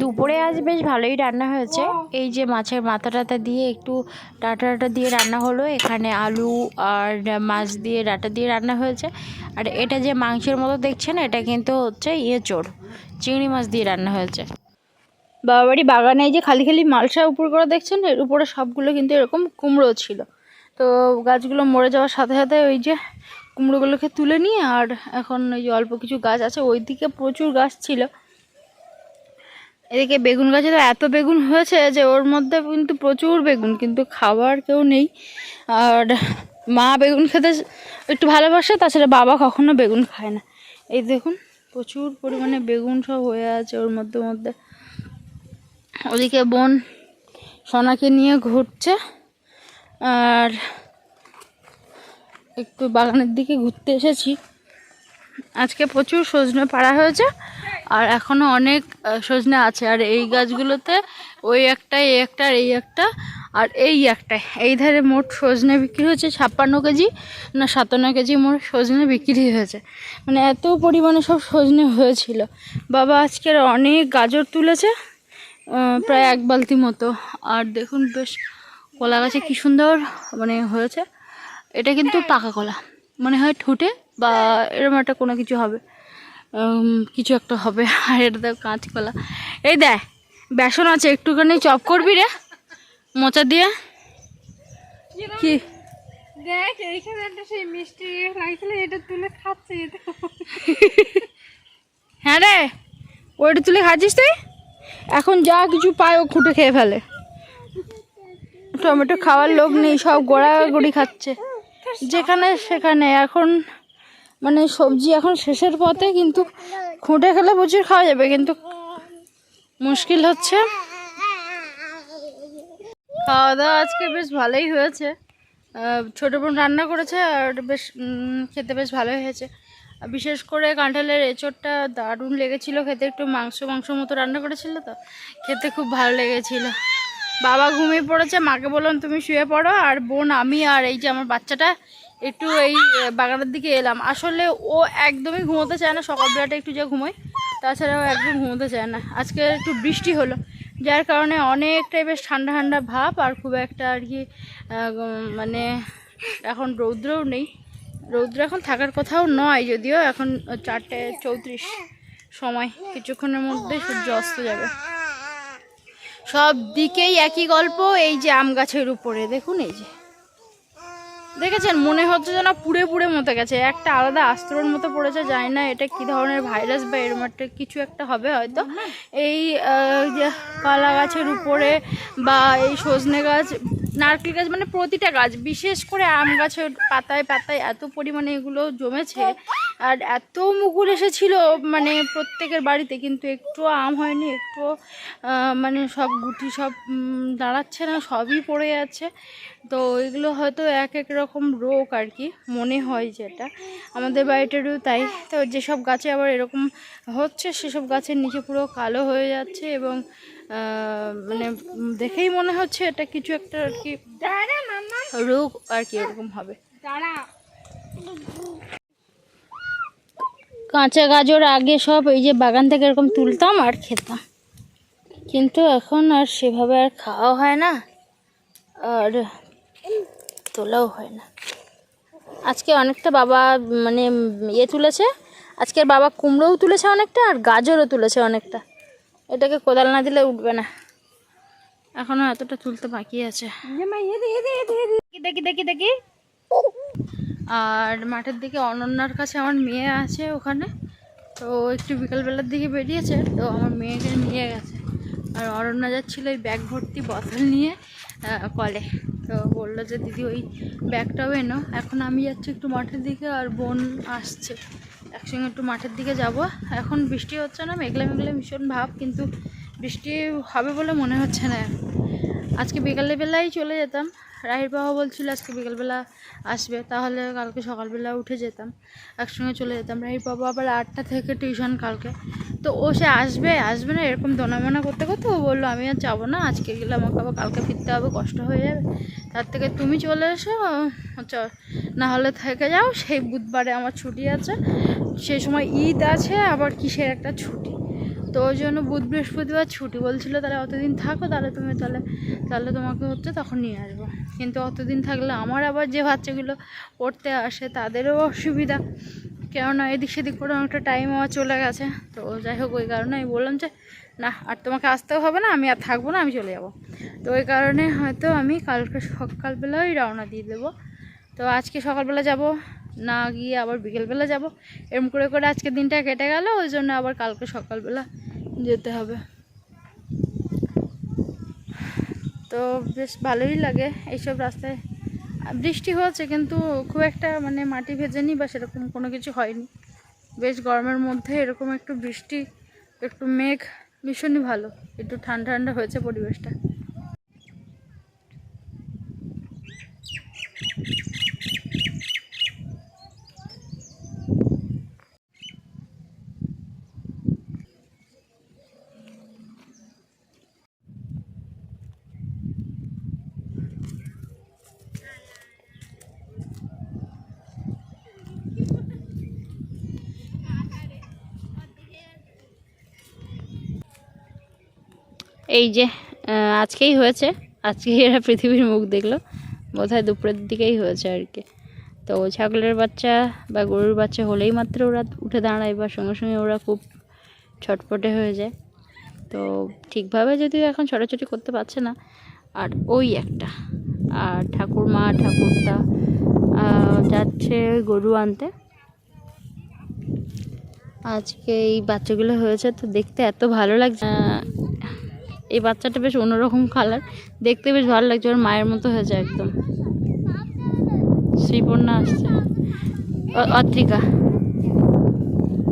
দুপুরে আজ বেশ ভালোই রান্না হয়েছে। এই যে মাছের মাথা টাথা দিয়ে একটু ডাটা ডাটা দিয়ে রান্না হলো এখানে আলু আর মাছ দিয়ে ডাটা দিয়ে রান্না হয়েছে। আর এটা যে মাংসের মতো দেখছেন এটা কিন্তু হচ্ছে ইয়ে চোর চিংড়ি মাছ দিয়ে রান্না হয়েছে। বাবাবাড়ি বাগানে এই যে খালি খালি মালসা উপর করে দেখছেন এর উপরে সবগুলো কিন্তু এরকম কুমড়ো ছিল। তো গাছগুলো মরে যাওয়ার সাথে সাথে ওই যে কুমড়োগুলোকে তুলে নিয়ে আর এখন ওই যে অল্প কিছু গাছ আছে ওইদিকে প্রচুর গাছ ছিল। এদিকে বেগুন গাছে তো এত বেগুন হয়েছে যে ওর মধ্যে কিন্তু প্রচুর বেগুন, কিন্তু খাবার কেউ নেই। আর মা বেগুন খেতে একটু ভালোবাসে, তাছাড়া বাবা কখনো বেগুন খায় না। এই দেখুন, প্রচুর পরিমাণে বেগুন সব হয়ে আছে ওর মধ্যে মধ্যে। ওদিকে বোন সোনাকে নিয়ে ঘুরছে, আর একটু বাগানের দিকে ঘুরতে এসেছি। আজকে প্রচুর সজনে পাড়া হয়েছে আর এখনও অনেক সজনে আছে। আর এই গাছগুলোতে ওই একটা এই একটা, আর এই একটা, আর এই একটা। এই ধারে মোট সজনে বিক্রি হয়েছে ছাপ্পান্ন কেজি না সাতান্ন কেজি মোট সজনে বিক্রি হয়েছে। মানে এত পরিমাণে সব সজনে হয়েছিল। বাবা আজকের অনেক গাজর তুলেছে প্রায় এক বালতি মতো। আর দেখুন বেশ, কলা গাছে কী সুন্দর মানে হয়েছে। এটা কিন্তু পাকা কলা। মনে হয় ঠুটে বা এরকম একটা কোনো কিছু হবে। কিছু একটা হবে। আর এটা দেখ কাঁচ কলা। এই দেখ বেসন আছে একটুখানি চপ করবি রে মোচা দিয়ে। কি? দেখ এইখানে একটা সেই মিষ্টি লাগছিল এটা তুলে খাচ্ছে হ্যাঁ রে ওইটা তুলে খাচ্ছিস তুই? এখন যা কিছু পায় ও খুঁটে খেয়ে ফেলে। টমেটো খাওয়ার লোক নেই সব গোড়াগড়ি খাচ্ছে। যেখানে সেখানে এখন মানে সবজি এখন শেষের পথে, কিন্তু খুঁটে খেলে প্রচুর খাওয়া যাবে, কিন্তু মুশকিল হচ্ছে। খাওয়া দাওয়া আজকে বেশ ভালোই হয়েছে। ছোটো বোন রান্না করেছে আর বেশ খেতে বেশ ভালোই হয়েছে। বিশেষ করে কাঁঠালের এঁচড়টা দারুণ লেগেছিল খেতে, একটু মাংস মাংস মতো রান্না করেছিল তো, খেতে খুব ভালো লেগেছিল। বাবা ঘুমিয়ে পড়েছে, মাকে বললাম, তুমি শুয়ে পড়ো, আর বোন, আমি আর এই যে আমার বাচ্চাটা একটু এই বাগানের দিকে এলাম। আসলে ও একদমই ঘুমোতে চায় না, সকালবেলাটা একটু যা ঘুমোয় তাছাড়াও একদম ঘুমোতে চায় না। আজকে একটু বৃষ্টি হলো, যার কারণে অনেকটাই বেশ ঠান্ডা ঠান্ডা ভাব আর খুব একটা আর কি মানে এখন রৌদ্রও নেই। রৌদ্র এখন থাকার কথাও নয়, যদিও এখন চারটে চৌত্রিশ সময়, কিছুক্ষণের মধ্যে সূর্য অস্ত যাবে। সব দিকেই একই গল্প, এই যে আম গাছের উপরে, দেখুন এই যে। দেখেছেন মনে হচ্ছে যেন পুড়ে পুড়ে মতে গেছে। একটা আলাদা আস্তরণ মতো পড়েছে জানি না এটা কি ধরনের ভাইরাস বা এরম একটা কিছু একটা হবে হয়তো। এই কলা গাছের উপরে বা এই সজনে গাছ নারকেল গাছ মানে প্রতিটা গাছ বিশেষ করে আম গাছের পাতায় পাতায় এত পরিমাণে এগুলো জমেছে। আর এত মুকুল এসেছিল মানে প্রত্যেকের বাড়িতে কিন্তু একটু আম হয়নি একটুও আহ, মানে সব গুটি সব দাঁড়াচ্ছে না সবই পড়ে যাচ্ছে তো এগুলো হয়তো এক এক রকম রোগ আর কি মনে হয় যেটা। আমাদের বাড়িটারও তাই। তো যেসব গাছে আবার এরকম হচ্ছে সেসব গাছের নিচে পুরো কালো হয়ে যাচ্ছে এবং মানে দেখেই মনে হচ্ছে এটা কিছু একটা আর কি রোগ আর কি এরকম হবে। দাঁড়া। কাঁচা গাজর আগে সব এই যে বাগান থেকে এরকম তুলতাম আর খেতাম। কিন্তু এখন আর সেভাবে আর খাওয়া হয় না আর তোলাও হয় না। আজকে অনেকটা বাবা মানে ইয়ে তুলেছে আজকের বাবা কুমড়োও তুলেছে অনেকটা আর গাজরও তুলেছে অনেকটা। এটাকে কোদাল না দিলে উঠবে না। এখনও এতটা তুলতে বাকি আছে। দেখি দেখি দেখি দেখি। আর মাঠের দিকে অনন্যার কাছে আমার মেয়ে আছে ওখানে। তো একটু বিকালবেলার দিকে বেরিয়েছে, তো আমার মেয়েকে নিয়ে গেছে। আর অরণ্যা যাচ্ছিল ওই ব্যাগ ভর্তি বোতল নিয়ে কলে। তো বলল যে, দিদি, ওই ব্যাগটাও এনো। এখন আমি যাচ্ছি একটু মাঠের দিকে আর বোন আসছে। একসঙ্গে একটু মাঠের দিকে যাব। এখন বৃষ্টি হচ্ছে না, মেঘলা মেঘলা ভীষণ ভাব, কিন্তু বৃষ্টি হবে বলে মনে হচ্ছে না। আজকে বিকালে বেলায় চলে যেতাম। রাহির বাবা বলছিল আজকে বিকালবেলা আসবে, তাহলে কালকে সকালবেলা উঠে যেতাম, একসঙ্গে চলে যেতাম। রাহির বাবা আবার আটটা থেকে টিউশন কালকে। তো ও সে আসবে আসবে না, এরকম দনামনা করতে করতে ও বলল, আমি আর যাব না, আজকে গেলে আমাকে আবার কালকে ফিরতে হবে, কষ্ট হয়ে যাবে। তার থেকে তুমি চলে এসো না হলে থেকে যাও, সেই বুধবারে আমার ছুটি আছে সেই সময় ঈদ আছে, আবার কিসের একটা ছুটি? তো ওই জন্য বুধ বৃহস্পতিবার ছুটি বলছিল, তাহলে অতদিন থাকো, তাহলে তুমি তাহলে তাহলে তোমাকে হচ্ছে তখন নিয়ে আসব। কিন্তু অতদিন থাকলে আমার আবার যে বাচ্চাগুলো পড়তে আসে তাদেরও অসুবিধা। কেননা এদিক সেদিক করে অনেকটা টাইম আমার চলে গেছে। তো যাই হোক, ওই কারণে আমি বললাম যে, না, আর তোমাকে আসতেও হবে না, আমি আর থাকব না, আমি চলে যাব। তো ওই কারণে হয়তো আমি কালকে সকালবেলায় রওনা দিয়ে দেবো। তো আজকে সকালবেলা যাব না গিয়ে আবার বিকেলবেলা যাব। এরম করে করে আজকে দিনটা কেটে গেল, ওই জন্য আবার কালকে সকালবেলা যেতে হবে। তো বেশ ভালোই লাগে এইসব রাস্তায়। বৃষ্টি হয়েছে কিন্তু খুব একটা মানে মাটি ভেজেনি বা সেরকম কোনো কিছু হয়নি। বেশ গরমের মধ্যে এরকম একটু বৃষ্টি, একটু মেঘ, ভীষণই ভালো। একটু ঠান্ডা ঠান্ডা হয়েছে পরিবেশটা। এই যে আজকেই হয়েছে। আজকে এরা পৃথিবীর মুখ দেখল। বোধহয় দুপুরের দিকেই হয়েছে আর কি। তো ছাগলের বাচ্চা বা গরুর বাচ্চা হলেই মাত্র ওরা উঠে দাঁড়ায় বা সঙ্গে সঙ্গে ওরা খুব ছটপটে হয়ে যায়। তো ঠিকভাবে যদিও এখন ছোটাছুটি করতে পারছে না, আর ওই একটা। আর ঠাকুরমা ঠাকুরটা যাচ্ছে গরু আনতে। আজকে এই বাচ্চাগুলো হয়েছে, তো দেখতে এত ভালো লাগছে। এই বাচ্চাটা বেশ অন্যরকম কালার দেখতে বেশ ভালো লাগছে, ওর মায়ের মতো হয়েছে একদম। শ্রীপর্ণা আসছে। অত্রিকা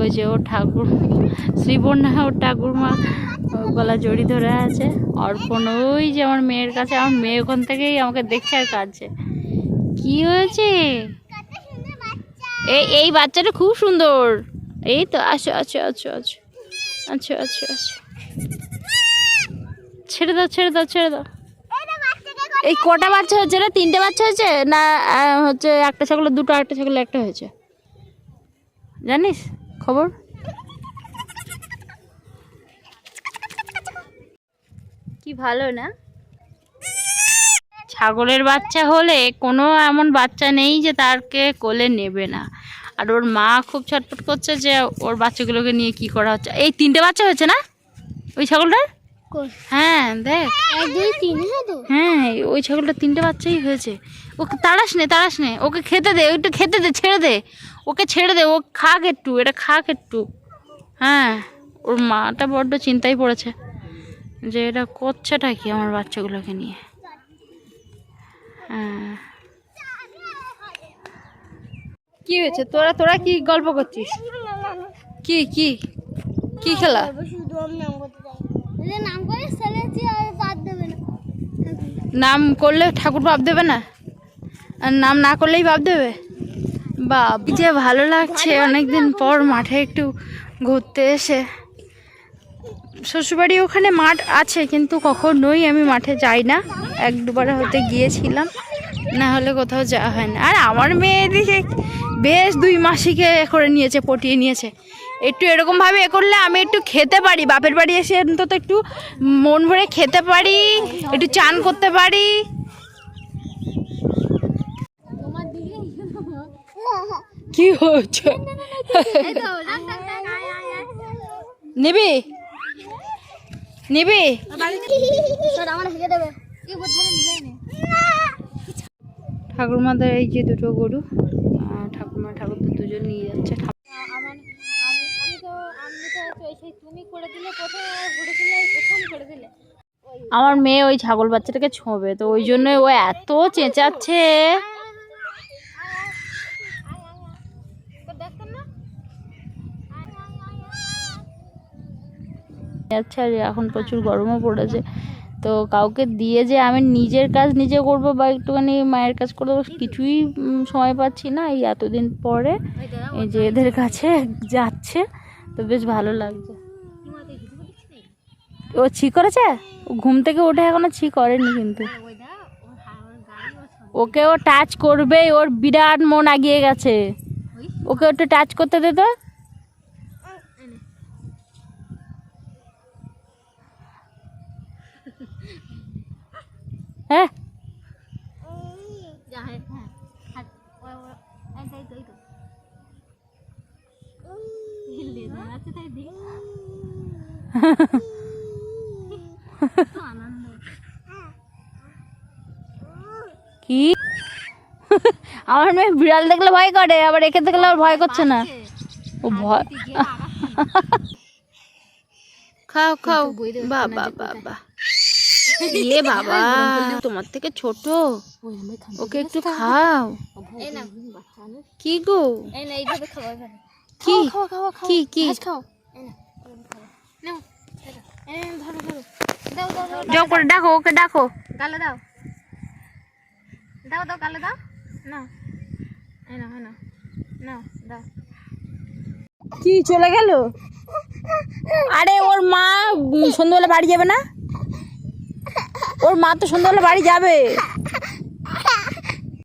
ওই যে ওর ঠাকুর শ্রীপর্ণা, ওর ঠাকুরমা গলা জড়ি ধরে আছে। অর্পণ, ওই যে আমার মেয়ের কাছে, আমার মেয়ে ওখান থেকেই আমাকে দেখছে আর কাঁদছে। কি হয়েছে? এই এই বাচ্চাটা খুব সুন্দর। এই তো আচ্ছা আচ্ছা আচ্ছা আচ্ছা আচ্ছা আচ্ছা আচ্ছা ছেড়ে দাও ছেড়ে দাও ছেড়ে দাও। এই কটা বাচ্চা হয়েছে রে? তিনটে বাচ্চা হয়েছে? না হচ্ছে একটা ছাগলের দুটো একটা ছাগলের একটা হয়েছে? জানিস খবর? কি ভালো না? ছাগলের বাচ্চা হলে কোনো এমন বাচ্চা নেই যে তারকে কোলে নেবে না। আর ওর মা খুব ছটফট করছে যে ওর বাচ্চাগুলোকে নিয়ে কি করা হচ্ছে? এই তিনটে বাচ্চা হয়েছে না? ওই ছাগলটার? হ্যাঁ দেখ। এক দুই তিন হ্যাঁ হ্যাঁ ওই ছাগলটা তিনটে বাচ্চাই হয়েছে। ওকে তাড়াস নে তাড়াস নে। ওকে খেতে দে একটু খেতে দে ছেড়ে দে। ওকে ছেড়ে দে ও খাক একটু এটা খাক একটু। হ্যাঁ ওর মাটা বড্ড চিন্তায় পড়েছে যে এটা করছেটা কি আমার বাচ্চাগুলোকে নিয়ে। হ্যাঁ। কি হয়েছে? তোরা তোরা কি গল্প করছিস? কি কি? কি খেলা? নাম করে আর বাদ দেবে না। নাম করলে ঠাকুর ভাব দেবে না? আর নাম না করলেই ভাব দেবে? বাপ কি যে ভালো লাগছে। অনেকদিন পর মাঠে একটু ঘুরতে এসে। শ্বশুরবাড়ি ওখানে মাঠ আছে কিন্তু কখনোই আমি মাঠে যাই না। এক দুবার হতে গিয়েছিলাম। না হলে কোথাও যাওয়া হয় না। আর আমার মেয়ে এদিকে বেশ দুই মাসিকে এ করে নিয়েছে পটিয়ে নিয়েছে। একটু এরকমভাবে এ করলে আমি একটু খেতে পারি। বাপের বাড়ি এসে অন্তত একটু মন ভরে খেতে পারি একটু চান করতে পারি। তোমার কি হচ্ছে নিবি? নিবি? আমার হেগে দেবে। কি নেই ঠাকুরমাদের এই যে দুটো গরু ঠাকুরমা ঠাকুরদের দুজন নিয়ে যাচ্ছে। আমার আমি আমি তো আমি তো তো সেই তুমি করে দিলে প্রথম আর দিলে প্রথম করে দিলে। আমার মেয়ে ওই ছাগল বাচ্চাটাকে ছোঁবে তো ওই জন্য ও এত চেঁচাচ্ছে। তো আচ্ছা এখন প্রচুর গরমও পড়েছে। তো কাউকে দিয়ে যে আমি নিজের কাজ নিজে করব বা একটুখানি মায়ের কাজ করব, কিছুই সময় পাচ্ছি না এই এতদিন পরে। এই যে এদের কাছে যাচ্ছে, তো বেশ ভালো লাগছে। ও ছি করেছে? ও ঘুম থেকে উঠে এখনও ছি করেনি কিন্তু। ওকে ও টাচ করবে ওর বিরাট মন আগিয়ে গেছে। ওকে ওটা টাচ করতে দে তো হ্যাঁ যা হ্যাঁ হ্যাঁ হাত ও ও এই তো এই তো এই তো হিলে দাঁড়াচ্ছে তাই দিই তো আনন্দ কি? আমার মেয়ে বিড়াল দেখলে ভয় করে আবার একে দেখলে আবার ভয় করছে না। ও ভয়। খাও খাও। বাবা বাবা এ বাবা তোমার থেকে ছোট। ওকে একটু খাও। না কি গো? না কি? কি কি? না করে ডাকো ওকে ডাকো। গালে দাও। দাও দাও গালে দাও। নাও। নাও দাও। কি চলে গেল? আরে ওর মা সন্ধ্যাবেলা বাড়ি যাবে না? ওর মা তো সন্ধ্যাবেলা বাড়ি যাবে।